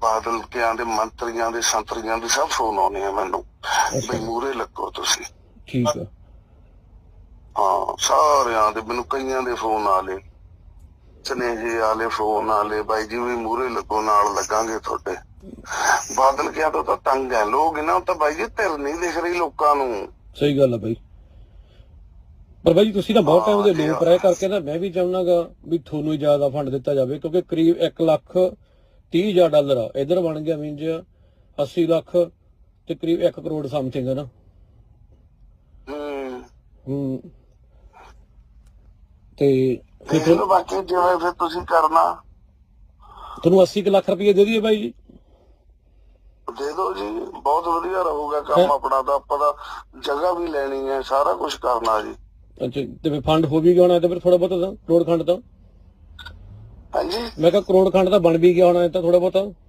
ਬਾਦਲ ਕਿਆਂ ਦੇ ਮੰਤਰੀਆਂ ਦੇ ਸੰਤਰੀਆਂ ਦੇ ਸਭ ਫੋਨ ਆਉਣੇ ਆ ਮੈਨੂੰ। ਬਈ ਮੂਰੇ ਲੱਗੋ ਤੁਸੀਂ। ਠੀਕ ਆ। ਹਾਂ ਸਾਰਿਆਂ ਦੇ ਮੈਨੂੰ ਕਈਆਂ ਦੇ ਫੋਨ ਆਲੇ ਸਨੇਹੇ ਆਲੇ ਫੋਨ ਆਲੇ ਬਾਈ ਜੀ ਵੀ ਮੂਰੇ ਲੱਗੋ ਨਾਲ ਲੱਗਾਂਗੇ ਤੁਹਾਡੇ। ਬਾਦਲ ਕਿਆਂ ਤੋਂ ਤਾਂ ਤੰਗ ਹੈ। ਲੋਕ ਇਹਨਾਂ ਤਾਂ ਬਾਈ ਜੀ ਧਿਰ ਨਹੀਂ ਦਿਖ ਰਹੀ ਲੋਕਾਂ ਨੂੰ। ਸਹੀ ਗੱਲ ਆ ਬਾਈ। ਪਰ ਬਾਈ ਤੁਸੀਂ ਤਾਂ ਬਹੁਤ ਟਾਈਮ ਦੇ ਲੋਕ ਰਹਿ ਕਰਕੇ ਨਾ ਮੈਂ ਵੀ ਚਾਹੁੰਨਾਗਾ ਵੀ ਤੁਹਾਨੂੰ ਜ਼ਿਆਦਾ ਫੰਡ ਦਿੱਤਾ ਜਾਵੇ ਕਿਉਂਕਿ ਕਰੀਬ 1 ਲੱਖ 30 ਹਜ਼ਾਰ ਡਾਲਰ ਆ। ਇਧਰ ਬਣ ਗਿਆ ਮੀਨਜ 80 ਲੱਖ ਤੇ ਕਰੀਬ 1 ਕਰੋੜ ਸਮਥਿੰਗ ਹੈ ਨਾ। ਹੂੰ। ਤੇ ਫਿਰ ਬਾਕੀ ਜਿਵੇਂ ਫਿਰ ਤੁਸੀਂ ਕਰਨਾ। ਤੁਹਾਨੂੰ 80 ਕੁ ਲੱਖ ਰੁਪਏ ਦੇ ਦਈਏ ਬਾਈ ਜੀ। ਦੇ ਦਿਓ ਜੀ ਬਹੁਤ ਵਧੀਆ ਰਹੂਗਾ ਕੰਮ ਆਪਣਾ ਤਾਂ ਆਪਾਂ ਤਾਂ ਜਗ੍ਹਾ ਵੀ ਲੈਣੀ ਹੈ ਸਾਰਾ ਕੁਝ ਕਰਨਾ ਜੀ। ਅੱਛਾ ਤੇ ਫਿਰ ਫੰਡ ਹੋ ਵੀ ਗਿਆ ਹੋਣਾ ਤੇ ਫਿਰ ਥੋੜਾ ਬਹੁਤਾ ਤਾਂ ਕਰੋੜ ਖੰਡ ਤਾਂ। ਹਾਂਜੀ ਮੈਂ ਕਿਹਾ ਕਰੋੜ ਖੰਡ ਤਾਂ ਬਣ ਵੀ ਗਿਆ ਹੋਣਾ ਇਹ ਤਾਂ ਥੋੜਾ ਬਹੁਤਾ।